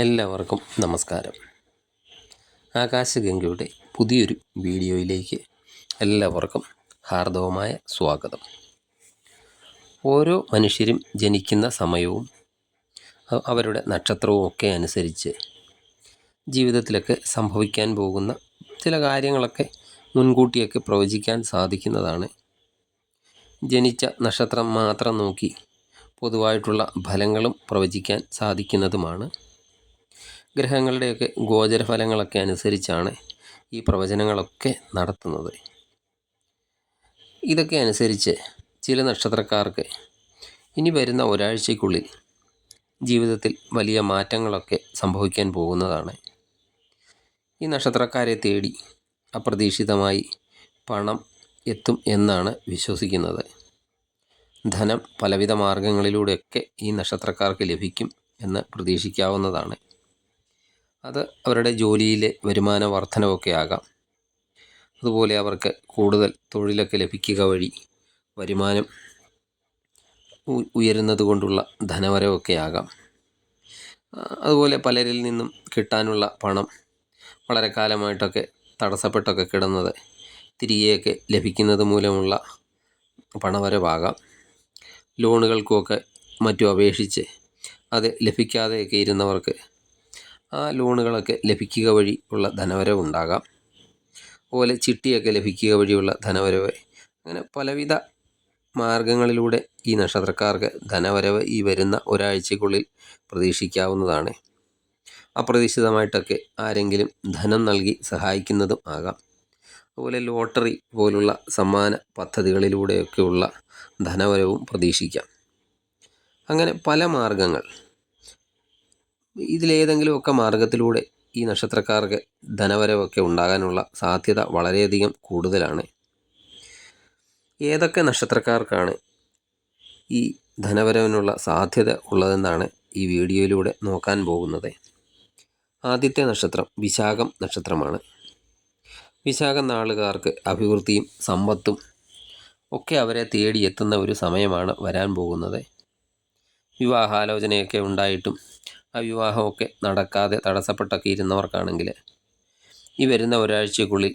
എല്ലാവർക്കും നമസ്കാരം. ആകാശഗംഗയുടെ പുതിയൊരു വീഡിയോയിലേക്ക് എല്ലാവർക്കും ഹാർദവമായ സ്വാഗതം. ഓരോ മനുഷ്യരും ജനിക്കുന്ന സമയവും അവരുടെ നക്ഷത്രവും ഒക്കെ അനുസരിച്ച് ജീവിതത്തിലൊക്കെ സംഭവിക്കാൻ പോകുന്ന ചില കാര്യങ്ങളൊക്കെ മുൻകൂട്ടിയൊക്കെ പ്രവചിക്കാൻ സാധിക്കുന്നതാണ്. ജനിച്ച നക്ഷത്രം മാത്രം നോക്കി പൊതുവായിട്ടുള്ള ഫലങ്ങളും പ്രവചിക്കാൻ സാധിക്കുന്നതുമാണ്. ഗ്രഹങ്ങളുടെയൊക്കെ ഗോചരഫലങ്ങളൊക്കെ അനുസരിച്ചാണ് ഈ പ്രവചനങ്ങളൊക്കെ നടത്തുന്നത്. ഇതൊക്കെ അനുസരിച്ച് ചില നക്ഷത്രക്കാർക്ക് ഇനി വരുന്ന ഒരാഴ്ചയ്ക്കുള്ളിൽ ജീവിതത്തിൽ വലിയ മാറ്റങ്ങളൊക്കെ സംഭവിക്കാൻ പോകുന്നതാണ്. ഈ നക്ഷത്രക്കാരെ തേടി അപ്രതീക്ഷിതമായി പണം എത്തും എന്നാണ് വിശ്വസിക്കുന്നത്. ധനം പലവിധ മാർഗങ്ങളിലൂടെയൊക്കെ ഈ നക്ഷത്രക്കാർക്ക് ലഭിക്കും എന്ന് പ്രതീക്ഷിക്കാവുന്നതാണ്. അത് അവരുടെ ജോലിയിലെ വരുമാന വർധനവൊക്കെ ആകാം. അതുപോലെ അവർക്ക് കൂടുതൽ തൊഴിലൊക്കെ ലഭിക്കുക വഴി വരുമാനം ഉയരുന്നത് കൊണ്ടുള്ള ധനവരവൊക്കെ ആകാം. അതുപോലെ പലരിൽ നിന്നും കിട്ടാനുള്ള പണം വളരെ കാലമായിട്ടൊക്കെ തടസ്സപ്പെട്ടൊക്കെ കിടന്നത് തിരികെയൊക്കെ ലഭിക്കുന്നത് മൂലമുള്ള പണവരവാകാം. ലോണുകൾക്കുമൊക്കെ മറ്റും അപേക്ഷിച്ച് അത് ലഭിക്കാതെയൊക്കെ ഇരുന്നവർക്ക് ആ ലോണുകളൊക്കെ ലഭിക്കുക വഴി ഉള്ള ധനവരവ് ഉണ്ടാകാം. അതുപോലെ ചിട്ടിയൊക്കെ ലഭിക്കുക വഴിയുള്ള ധനവരവ്. അങ്ങനെ പലവിധ മാർഗങ്ങളിലൂടെ ഈ നക്ഷത്രക്കാർക്ക് ധനവരവ് ഈ വരുന്ന ഒരാഴ്ചക്കുള്ളിൽ പ്രതീക്ഷിക്കാവുന്നതാണ്. അപ്രതീക്ഷിതമായിട്ടൊക്കെ ആരെങ്കിലും ധനം നൽകി സഹായിക്കുന്നതും ആകാം. അതുപോലെ ലോട്ടറി പോലുള്ള സമ്മാന പദ്ധതികളിലൂടെയൊക്കെയുള്ള ധനവരവും പ്രതീക്ഷിക്കാം. അങ്ങനെ പല മാർഗങ്ങൾ ഇതിലേതെങ്കിലുമൊക്കെ മാർഗത്തിലൂടെ ഈ നക്ഷത്രക്കാർക്ക് ധനവരവൊക്കെ ഉണ്ടാകാനുള്ള സാധ്യത വളരെയധികം കൂടുതലാണ്. ഏതൊക്കെ നക്ഷത്രക്കാർക്കാണ് ഈ ധനവരവിനുള്ള സാധ്യത ഉള്ളതെന്നാണ് ഈ വീഡിയോയിലൂടെ നോക്കാൻ പോകുന്നത്. ആദ്യത്തെ നക്ഷത്രം വിശാഖം നക്ഷത്രമാണ്. വിശാഖം നാളുകാർക്ക് അഭിവൃദ്ധിയും സമ്പത്തും ഒക്കെ അവരെ തേടിയെത്തുന്ന ഒരു സമയമാണ് വരാൻ പോകുന്നത്. വിവാഹാലോചനയൊക്കെ ഉണ്ടായിട്ടും ആ വിവാഹമൊക്കെ നടക്കാതെ തടസ്സപ്പെട്ടൊക്കെ ഇരുന്നവർക്കാണെങ്കിൽ ഈ വരുന്ന ഒരാഴ്ചക്കുള്ളിൽ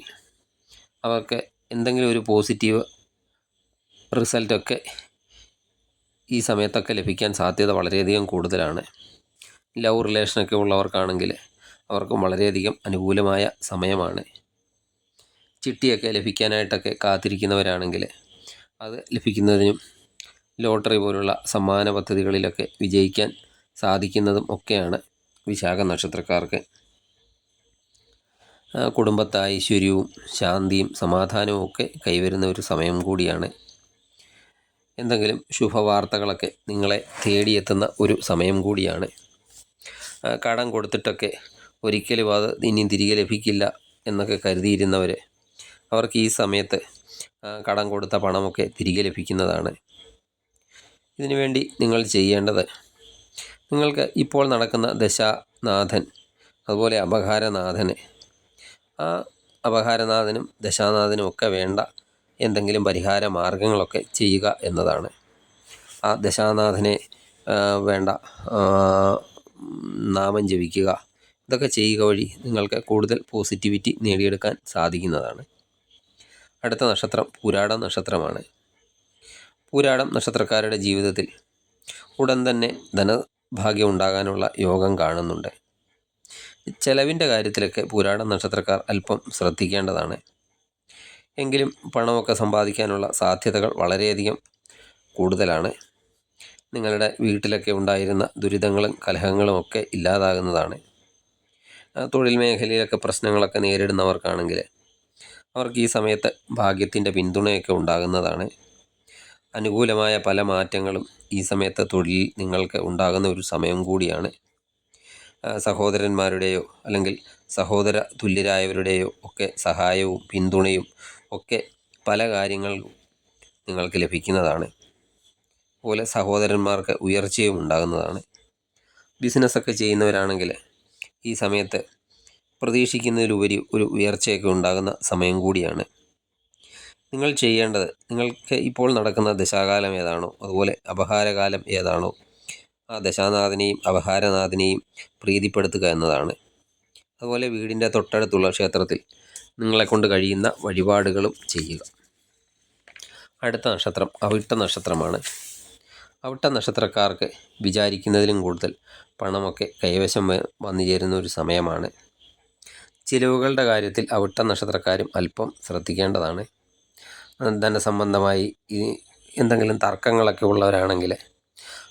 അവർക്ക് എന്തെങ്കിലും ഒരു പോസിറ്റീവ് റിസൾട്ടൊക്കെ ഈ സമയത്തൊക്കെ ലഭിക്കാൻ സാധ്യത വളരെയധികം കൂടുതലാണ്. ലവ് റിലേഷനൊക്കെ ഉള്ളവർക്കാണെങ്കിൽ അവർക്കും വളരെയധികം അനുകൂലമായ സമയമാണ്. ചിട്ടിയൊക്കെ ലഭിക്കാനായിട്ടൊക്കെ കാത്തിരിക്കുന്നവരാണെങ്കിൽ അത് ലഭിക്കുന്നതിനും ലോട്ടറി പോലുള്ള സമ്മാന പദ്ധതികളിലൊക്കെ വിജയിക്കാൻ സാധിക്കുന്നതും ഒക്കെയാണ് വിശാഖ നക്ഷത്രക്കാർക്ക്. കുടുംബത്തെ ഐശ്വര്യവും ശാന്തിയും സമാധാനവും ഒക്കെ കൈവരുന്ന ഒരു സമയം കൂടിയാണ്. എന്തെങ്കിലും ശുഭവാർത്തകളൊക്കെ നിങ്ങളെ തേടിയെത്തുന്ന ഒരു സമയം കൂടിയാണ്. കടം കൊടുത്തിട്ടൊക്കെ ഒരിക്കലും അത് ഇനിയും തിരികെ ലഭിക്കില്ല എന്നൊക്കെ കരുതിയിരുന്നവർ അവർക്ക് ഈ സമയത്ത് കടം കൊടുത്ത പണമൊക്കെ തിരികെ ലഭിക്കുന്നതാണ്. ഇതിനുവേണ്ടി നിങ്ങൾ ചെയ്യേണ്ടത് നിങ്ങൾക്ക് ഇപ്പോൾ നടക്കുന്ന ദശാനാഥൻ അതുപോലെ അപഹാരനാഥന്. ആ അപഹാരനാഥനും ദശാനാഥനും ഒക്കെ വേണ്ട എന്തെങ്കിലും പരിഹാര മാർഗങ്ങളൊക്കെ ചെയ്യുക എന്നതാണ്. ആ ദശാനാഥനെ വേണ്ട നാമം ജപിക്കുക. ഇതൊക്കെ ചെയ്യുക വഴി നിങ്ങൾക്ക് കൂടുതൽ പോസിറ്റിവിറ്റി നേടിയെടുക്കാൻ സാധിക്കുന്നതാണ്. അടുത്ത നക്ഷത്രം പൂരാടം നക്ഷത്രമാണ്. പൂരാടം നക്ഷത്രക്കാരുടെ ജീവിതത്തിൽ ഉടൻ തന്നെ ധനഭാഗ്യം ഉണ്ടാകാനുള്ള യോഗം കാണുന്നുണ്ട്. ചെലവിന്റെ കാര്യത്തിലൊക്കെ പുരാട നക്ഷത്രക്കാർ അല്പം ശ്രദ്ധിക്കേണ്ടതാണ്. എങ്കിലും പണമൊക്കെ സമ്പാദിക്കാനുള്ള സാധ്യതകൾ വളരെയധികം കൂടുതലാണ്. നിങ്ങളുടെ വീട്ടിലൊക്കെ ഉണ്ടായിരുന്ന ദുരിതങ്ങളും കലഹങ്ങളും ഒക്കെ ഇല്ലാതാകുന്നതാണ്. തൊഴിൽ മേഖലയിലൊക്കെ പ്രശ്നങ്ങളൊക്കെ നേരിടുന്നവർക്കാണെങ്കിൽ അവർക്ക് ഈ സമയത്ത് ഭാഗ്യത്തിന്റെ പിന്തുണയൊക്കെ ഉണ്ടാകുന്നതാണ്. അനുകൂലമായ പല മാറ്റങ്ങളും ഈ സമയത്ത് തൊഴിൽ നിങ്ങൾക്ക് ഉണ്ടാകുന്ന ഒരു സമയം കൂടിയാണ്. സഹോദരന്മാരുടെയോ അല്ലെങ്കിൽ സഹോദര തുല്യരായവരുടെയോ ഒക്കെ സഹായവും പിന്തുണയും ഒക്കെ പല കാര്യങ്ങളും നിങ്ങൾക്ക് ലഭിക്കുന്നതാണ്. അതുപോലെ സഹോദരന്മാർക്ക് ഉയർച്ചയും ഉണ്ടാകുന്നതാണ്. ബിസിനസ്സൊക്കെ ചെയ്യുന്നവരാണെങ്കിൽ ഈ സമയത്ത് പ്രതീക്ഷിക്കുന്നതിലുപരി ഒരു ഉയർച്ചയൊക്കെ ഉണ്ടാകുന്ന സമയം കൂടിയാണ്. നിങ്ങൾ ചെയ്യേണ്ടത് നിങ്ങൾക്ക് ഇപ്പോൾ നടക്കുന്ന ദശാകാലം ഏതാണോ അതുപോലെ അപഹാരകാലം ഏതാണോ ആ ദശാനാഥനെയും അപഹാരനാഥനെയും പ്രീതിപ്പെടുത്തുക എന്നതാണ്. അതുപോലെ വീടിന്റെ തൊട്ടടുത്തുള്ള ക്ഷേത്രത്തിൽ നിങ്ങളെക്കൊണ്ട് കഴിയുന്ന വഴിപാടുകളും ചെയ്യുക. അടുത്ത നക്ഷത്രം അവിട്ട നക്ഷത്രമാണ്. അവിട്ട നക്ഷത്രക്കാർക്ക് വിചാരിക്കുന്നതിലും കൂടുതൽ പണമൊക്കെ കൈവശം വന്നു ചേരുന്ന ഒരു സമയമാണ്. ചിലവുകളുടെ കാര്യത്തിൽ അവിട്ട നക്ഷത്രക്കാരും അല്പം ശ്രദ്ധിക്കേണ്ടതാണ്. ധനസംബന്ധമായി ഈ എന്തെങ്കിലും തർക്കങ്ങളൊക്കെ ഉള്ളവരാണെങ്കിൽ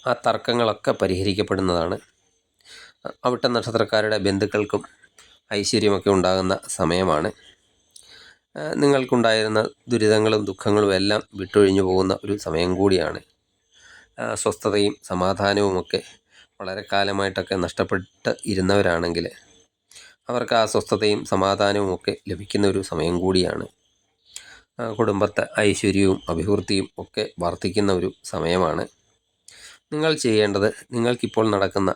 ആ തർക്കങ്ങളൊക്കെ പരിഹരിക്കപ്പെടുന്നതാണ്. അവിട്ട നക്ഷത്രക്കാരുടെ ബന്ധുക്കൾക്കും ഐശ്വര്യമൊക്കെ ഉണ്ടാകുന്ന സമയമാണ്. നിങ്ങൾക്കുണ്ടായിരുന്ന ദുരിതങ്ങളും ദുഃഖങ്ങളും എല്ലാം വിട്ടൊഴിഞ്ഞു പോകുന്ന ഒരു സമയം കൂടിയാണ്. സ്വസ്ഥതയും സമാധാനവുമൊക്കെ വളരെ കാലമായിട്ടൊക്കെ നഷ്ടപ്പെട്ട് ഇരുന്നവരാണെങ്കിൽ അവർക്ക് ആ സ്വസ്ഥതയും സമാധാനവും ഒക്കെ ലഭിക്കുന്ന ഒരു സമയം കൂടിയാണ്. കുടുംബത്തെ ഐശ്വര്യവും അഭിവൃദ്ധിയും ഒക്കെ വർദ്ധിക്കുന്ന ഒരു സമയമാണ്. നിങ്ങൾ ചെയ്യേണ്ടത് നിങ്ങൾക്കിപ്പോൾ നടക്കുന്ന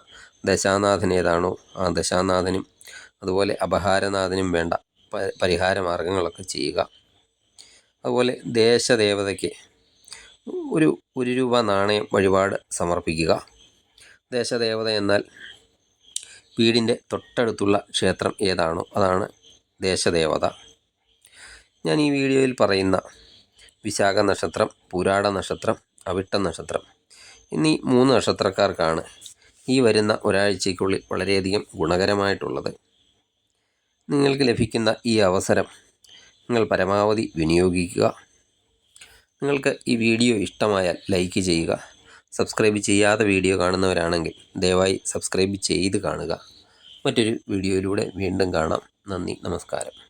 ദശാനാഥൻ ഏതാണോ ആ ദശാനാഥനും അതുപോലെ അപഹാരനാഥനും വേണ്ട പരിഹാര മാർഗങ്ങളൊക്കെ ചെയ്യുക. അതുപോലെ ദേശദേവതയ്ക്ക് ഒരു ഒരു രൂപ നാണയം വഴിപാട് സമർപ്പിക്കുക. ദേശദേവത എന്നാൽ വീടിന്റെ തൊട്ടടുത്തുള്ള ക്ഷേത്രം ഏതാണോ? അതാണ് ദേശദേവത. ഞാൻ ഈ വീഡിയോയിൽ പറയുന്ന വിശാഖ നക്ഷത്രം പുരാട നക്ഷത്രം അവിട്ട നക്ഷത്രം എന്നീ മൂന്ന് നക്ഷത്രക്കാർക്കാണ് ഈ വരുന്ന ഒരാഴ്ചയ്ക്കുള്ളിൽ വളരെയധികം ഗുണകരമായിട്ടുള്ളത്. നിങ്ങൾക്ക് ലഭിക്കുന്ന ഈ അവസരം നിങ്ങൾ പരമാവധി വിനിയോഗിക്കുക. നിങ്ങൾക്ക് ഈ വീഡിയോ ഇഷ്ടമായാൽ ലൈക്ക് ചെയ്യുക. സബ്സ്ക്രൈബ് ചെയ്യാതെ വീഡിയോ കാണുന്നവരാണെങ്കിൽ ദയവായി സബ്സ്ക്രൈബ് ചെയ്ത് കാണുക. മറ്റൊരു വീഡിയോയിലൂടെ വീണ്ടും കാണാം. നന്ദി നമസ്കാരം.